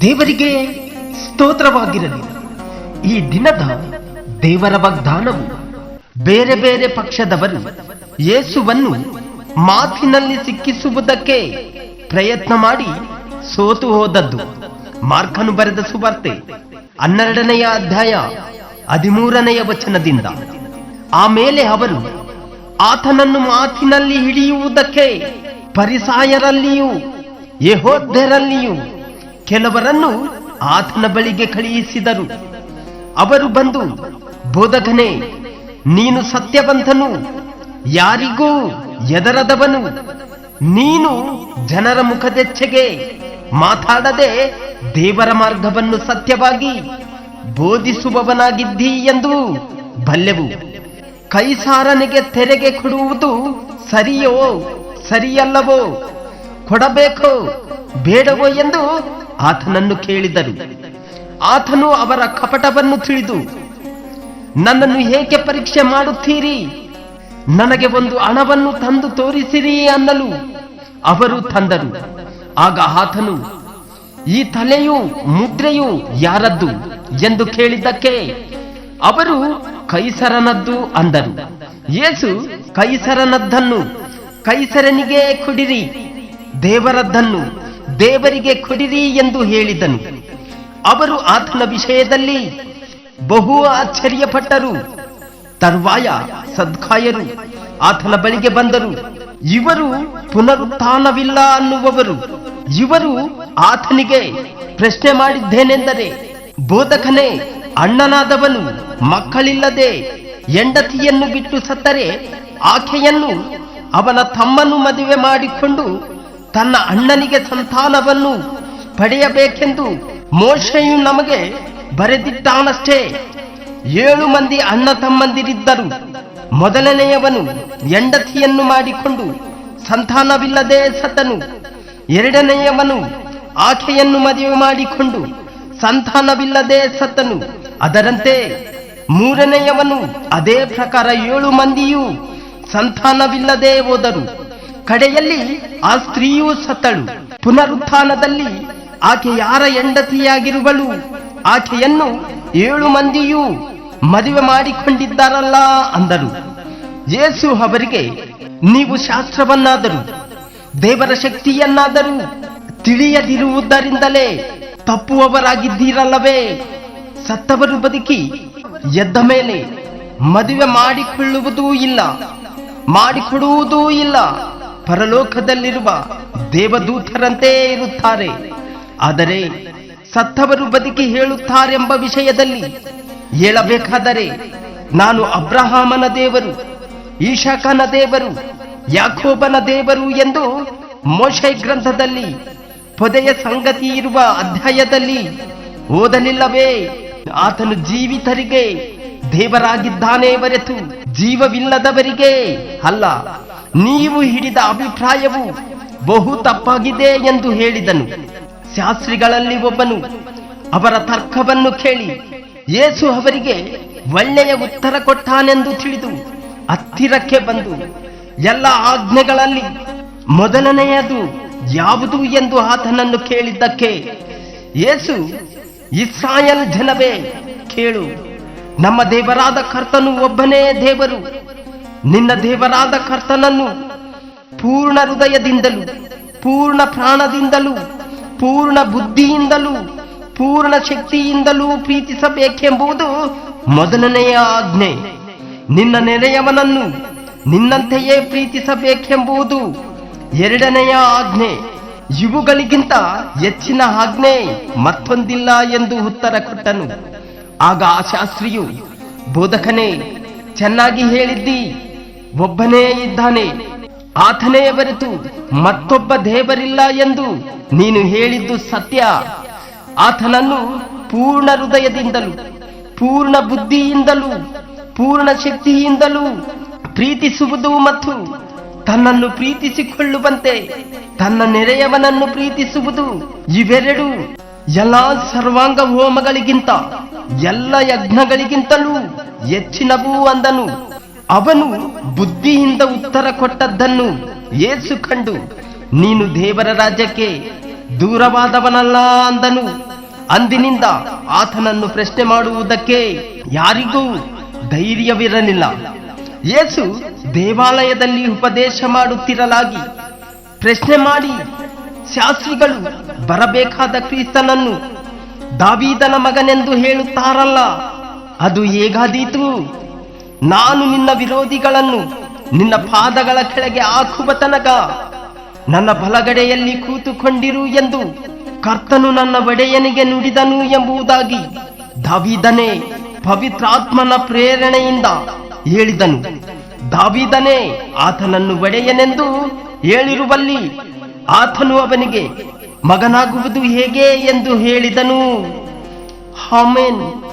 ದೇವರಿಗೆ ಸ್ತೋತ್ರವಾಗಿರಲಿ. ಈ ದಿನದ ದೇವರ ವಾಗ್ದಾನವು ಬೇರೆ ಬೇರೆ ಪಕ್ಷದವರು ಯೇಸುವನ್ನು ಮಾತಿನಲ್ಲಿ ಸಿಕ್ಕಿಸುವುದಕ್ಕೆ ಪ್ರಯತ್ನ ಮಾಡಿ ಸೋತು ಹೋದದ್ದು. ಮಾರ್ಕನು ಬರೆದ ಸುವಾರ್ತೆ ಹನ್ನೆರಡನೆಯ ಅಧ್ಯಾಯ ಹದಿಮೂರನೆಯ ವಚನದಿಂದ. ಆಮೇಲೆ ಅವರು ಆತನನ್ನು ಮಾತಿನಲ್ಲಿ ಹಿಡಿಯುವುದಕ್ಕೆ ಪರಿಸಾಯರಲ್ಲಿಯೂ ಯಹೋದ್ಯರಲ್ಲಿಯೂ ಕೆಲವರನ್ನು ಆತನ ಬಳಿಗೆ ಕಳುಹಿಸಿದರು. ಅವರು ಬಂದು, ಬೋಧಕನೇ, ನೀನು ಸತ್ಯವಂತನು, ಯಾರಿಗೂ ಎದರದವನು? ನೀನು ಜನರ ಮುಖದೆಚ್ಚೆಗೆ ಮಾತಾಡದೆ ದೇವರ ಮಾರ್ಗವನ್ನು ಸತ್ಯವಾಗಿ ಬೋಧಿಸುವವನಾಗಿದ್ದೀ ಎಂದು ಬಲ್ಲೆವು. ಕೈಸಾರನಿಗೆ ತೆರೆಗೆ ಕೊಡುವುದು ಸರಿಯೋ ಸರಿಯಲ್ಲವೋ? ಕೊಡಬೇಕೋ ಬೇಡವೋ ಎಂದು ಆತನನ್ನು ಕೇಳಿದರು. ಆತನು ಅವರ ಕಪಟವನ್ನು ತಿಳಿದು, ನನ್ನನ್ನು ಏಕೆ ಪರೀಕ್ಷೆ ಮಾಡುತ್ತೀರಿ? ನನಗೆ ಒಂದು ಹಣವನ್ನು ತಂದು ತೋರಿಸಿರಿ ಅನ್ನಲು. ಅವರು ತಂದರು. ಆಗ ಆತನು, ಈ ತಲೆಯು ಮುದ್ರೆಯು ಯಾರದ್ದು? ಎಂದು ಕೇಳಿದ್ದಕ್ಕೆ, ಅವರು ಕೈಸರನದ್ದು ಅಂದರು ಯೇಸು ಕೈಸರನದ್ದನ್ನು, ಕೈಸರನಿಗೆ ಕೊಡಿರಿ, ದೇವರದ್ದನ್ನು, ದೇವರಿಗೆ ಕೊಡಿರಿ ಎಂದು ಹೇಳಿದನು. ಅವರು ಆತನ ವಿಷಯದಲ್ಲಿ ಬಹು ಆಶ್ಚರ್ಯಪಟ್ಟರು. ತರುವಾಯ ಸದ್ಕಾಯರು ಆತನ ಬಳಿಗೆ ಬಂದರು. ಇವರು ಪುನರುತ್ಥಾನವಿಲ್ಲ ಅನ್ನುವವರು. ಇವರು ಆತನಿಗೆ ಪ್ರಶ್ನೆ ಮಾಡಿದ್ದೇನೆಂದರೆ, ಬೋಧಕನೇ ಅಣ್ಣನಾದವನು ಮಕ್ಕಳಿಲ್ಲದೆ ಹೆಂಡತಿಯನ್ನು ಬಿಟ್ಟು ಸತ್ತರೆ ಆಕೆಯನ್ನು ಅವನ ತಮ್ಮನ್ನು ಮದುವೆ ಮಾಡಿಕೊಂಡು ತನ್ನ ಅಣ್ಣನಿಗೆ ಸಂತಾನವನ್ನು ಪಡೆಯಬೇಕೆಂದು ಮೋಶೆಯು ನಮಗೆ ಬರೆದಿದ್ದಾನಷ್ಟೇ. ಏಳು ಮಂದಿ ಅಣ್ಣ ತಮ್ಮಂದಿರಿದ್ದರು. ಮೊದಲನೆಯವನು ಹೆಂಡತಿಯನ್ನು ಮಾಡಿಕೊಂಡು ಸಂತಾನವಿಲ್ಲದೆ ಸತ್ತನು. ಎರಡನೆಯವನು ಆಕೆಯನ್ನು ಮದುವೆ ಮಾಡಿಕೊಂಡು ಸಂತಾನವಿಲ್ಲದೆ ಸತ್ತನು. ಅದರಂತೆ ಮೂರನೆಯವನು ಅದೇ ಪ್ರಕಾರ ಏಳು ಮಂದಿಯೂ ಸಂತಾನವಿಲ್ಲದೆ ಹೋದರು. ಕಡೆಯಲ್ಲಿ ಆ ಸ್ತ್ರೀಯೂ ಸತ್ತಳು. ಪುನರುತ್ಥಾನದಲ್ಲಿ ಆಕೆ ಯಾರ ಹೆಂಡತಿಯಾಗಿರುವಳು? ಆಕೆಯನ್ನು ಏಳು ಮಂದಿಯೂ ಮದುವೆ ಮಾಡಿಕೊಂಡಿದ್ದಾರಲ್ಲ ಅಂದರು. ಯೇಸು ಅವರಿಗೆ, ನೀವು ಶಾಸ್ತ್ರವನ್ನಾದರೂ, ದೇವರ ಶಕ್ತಿಯನ್ನಾದರೂ ತಿಳಿಯದಿರುವುದರಿಂದಲೇ ತಪ್ಪುವವರಾಗಿದ್ದೀರಲ್ಲವೇ? ಸತ್ತವರು ಬದುಕಿ ಎದ್ದ ಮೇಲೆ ಮದುವೆ ಮಾಡಿಕೊಳ್ಳುವುದೂ ಇಲ್ಲ, ಮಾಡಿಕೊಡುವುದೂ ಇಲ್ಲ. ಪರಲೋಕದಲ್ಲಿರುವ ದೇವದೂತರಂತೆ ಇರುತ್ತಾರೆ. ಆದರೆ ಸತ್ತವರು ಬದುಕಿ ಹೇಳುತ್ತಾರೆಂಬ ವಿಷಯದಲ್ಲಿ ಹೇಳಬೇಕಾದರೆ ನಾನು ಅಬ್ರಹಾಮನ ದೇವರು, ಈಶಾಕನ ದೇವರು, ಯಾಕೋಬನ ದೇವರು ಎಂದು ಮೋಶೆ ಗ್ರಂಥದಲ್ಲಿ ಪೊದೆಯ ಸಂಗತಿ ಇರುವ ಅಧ್ಯಾಯದಲ್ಲಿ ಓದಲಿಲ್ಲವೇ? ಆತನು ಜೀವಿತರಿಗೆ ದೇವರಾಗಿದ್ದಾನೆ ಬರೆತು, ಜೀವವಿಲ್ಲದವರಿಗೆ ಅಲ್ಲ, ನೀವು ಹಿಡಿದ ಅಭಿಪ್ರಾಯವು ಬಹು ತಪ್ಪಾಗಿದೆ ಎಂದು ಹೇಳಿದನು. ಶಾಸ್ತ್ರಿಗಳಲ್ಲಿ ಒಬ್ಬನು ಅವರ ತರ್ಕವನ್ನು ಕೇಳಿ, ಯೇಸು ಅವರಿಗೆ ಒಳ್ಳೆಯ ಉತ್ತರ ಕೊಟ್ಟಾನೆಂದು ತಿಳಿದು ಹತ್ತಿರಕ್ಕೆ ಬಂದು, ಎಲ್ಲ ಆಜ್ಞೆಗಳಲ್ಲಿ ಮೊದಲನೆಯದು ಯಾವುದು ಎಂದು ಆತನನ್ನು ಕೇಳಿದ್ದಕ್ಕೆ, ಯೇಸು ಇಸ್ರಾಯಲ್ ಜನವೇ, ಕೇಳು. ನಮ್ಮ ದೇವರಾದ ಕರ್ತನು ಒಬ್ಬನೇ ದೇವರು. ನಿನ್ನ ದೇವರಾದ ಕರ್ತನನ್ನು ಪೂರ್ಣ ಹೃದಯದಿಂದಲೂ, ಪೂರ್ಣ ಪ್ರಾಣದಿಂದಲೂ, ಪೂರ್ಣ ಬುದ್ಧಿಯಿಂದಲೂ, ಪೂರ್ಣ ಶಕ್ತಿಯಿಂದಲೂ ಪ್ರೀತಿಸಬೇಕೆಂಬುದು ಮೊದಲನೆಯ ಆಜ್ಞೆ. ನಿನ್ನ ನೆರೆಯವನನ್ನು ನಿನ್ನಂತೆಯೇ ಪ್ರೀತಿಸಬೇಕೆಂಬುದು ಎರಡನೆಯ ಆಜ್ಞೆ. ಇವುಗಳಿಗಿಂತ ಹೆಚ್ಚಿನ ಆಜ್ಞೆ ಮತ್ತೊಂದಿಲ್ಲ ಎಂದು ಉತ್ತರ ಕೊಟ್ಟನು. ಆಗ ಆ ಶಾಸ್ತ್ರಿಯು, ಬೋಧಕನೇ, ಚೆನ್ನಾಗಿ ಹೇಳಿದ್ದಿ. ಒಬ್ಬನೇ ಇದ್ದಾನೆ. ಆತನೇ ಬರೆತು. ಮತ್ತೊಬ್ಬ ದೇವರಿಲ್ಲ ಎಂದು ನೀನು ಹೇಳಿದ್ದು ಸತ್ಯ. ಆತನನ್ನು ಪೂರ್ಣ ಹೃದಯದಿಂದಲೂ, ಪೂರ್ಣ ಬುದ್ಧಿಯಿಂದಲೂ, ಪೂರ್ಣ ಶಕ್ತಿಯಿಂದಲೂ ಪ್ರೀತಿಸುವುದು ಮತ್ತು ತನ್ನನ್ನು ಪ್ರೀತಿಸಿಕೊಳ್ಳುವಂತೆ, ತನ್ನ ನೆರೆಯವನನ್ನು ಪ್ರೀತಿಸುವುದು ಇವೆರಡು ಎಲ್ಲ ಸರ್ವಾಂಗ ಹೋಮಗಳಿಗಿಂತ, ಎಲ್ಲ ಯಜ್ಞಗಳಿಗಿಂತಲೂ ಹೆಚ್ಚಿನವು ಅಂದನು. ಅವನು ಬುದ್ಧಿಯಿಂದ ಉತ್ತರ ಕೊಟ್ಟದ್ದನ್ನು ಏಸು ಕಂಡು, ನೀನು ದೇವರ ರಾಜ್ಯಕ್ಕೆ ದೂರವಾದವನಲ್ಲ ಅಂದನು. ಅಂದಿನಿಂದ ಆತನನ್ನು ಪ್ರಶ್ನೆ ಮಾಡುವುದಕ್ಕೆ ಯಾರಿಗೂ ಧೈರ್ಯವಿರಲಿಲ್ಲ. ಯೇಸು ದೇವಾಲಯದಲ್ಲಿ ಉಪದೇಶ ಮಾಡುತ್ತಿರಲಾಗಿ ಪ್ರಶ್ನೆ ಮಾಡಿ ಶಾಸ್ತ್ರಿಗಳು ಬರಬೇಕಾದ ಕ್ರಿಸ್ತನನ್ನು ದಾವೀದನ ಮಗನೆಂದು ಹೇಳುತ್ತಾರಲ್ಲ, ಅದು ಹೇಗಾದೀತು? ನಾನು ನಿನ್ನ ವಿರೋಧಿಗಳನ್ನು ನಿನ್ನ ಪಾದಗಳ ಕೆಳಗೆ ಹಾಕುವ ತನಕ ನನ್ನ ಬಲಗಡೆಯಲ್ಲಿ ಕೂತುಕೊಂಡಿರು ಎಂದು ಕರ್ತನು ನನ್ನ ಒಡೆಯನಿಗೆ ನುಡಿದನು ಎಂಬುದಾಗಿ ದಾವಿದನೇ ಪವಿತ್ರಾತ್ಮನ ಪ್ರೇರಣೆಯಿಂದ ಹೇಳಿದನು ದಾವಿದನೇ ಆತನನ್ನು ಒಡೆಯನೆಂದು ಹೇಳಿರುವಲ್ಲಿ ಆತನು ಅವನಿಗೆ ಮಗನಾಗುವುದು ಹೇಗೆ ಎಂದು ಹೇಳಿದನು. ಆಮೆನ್.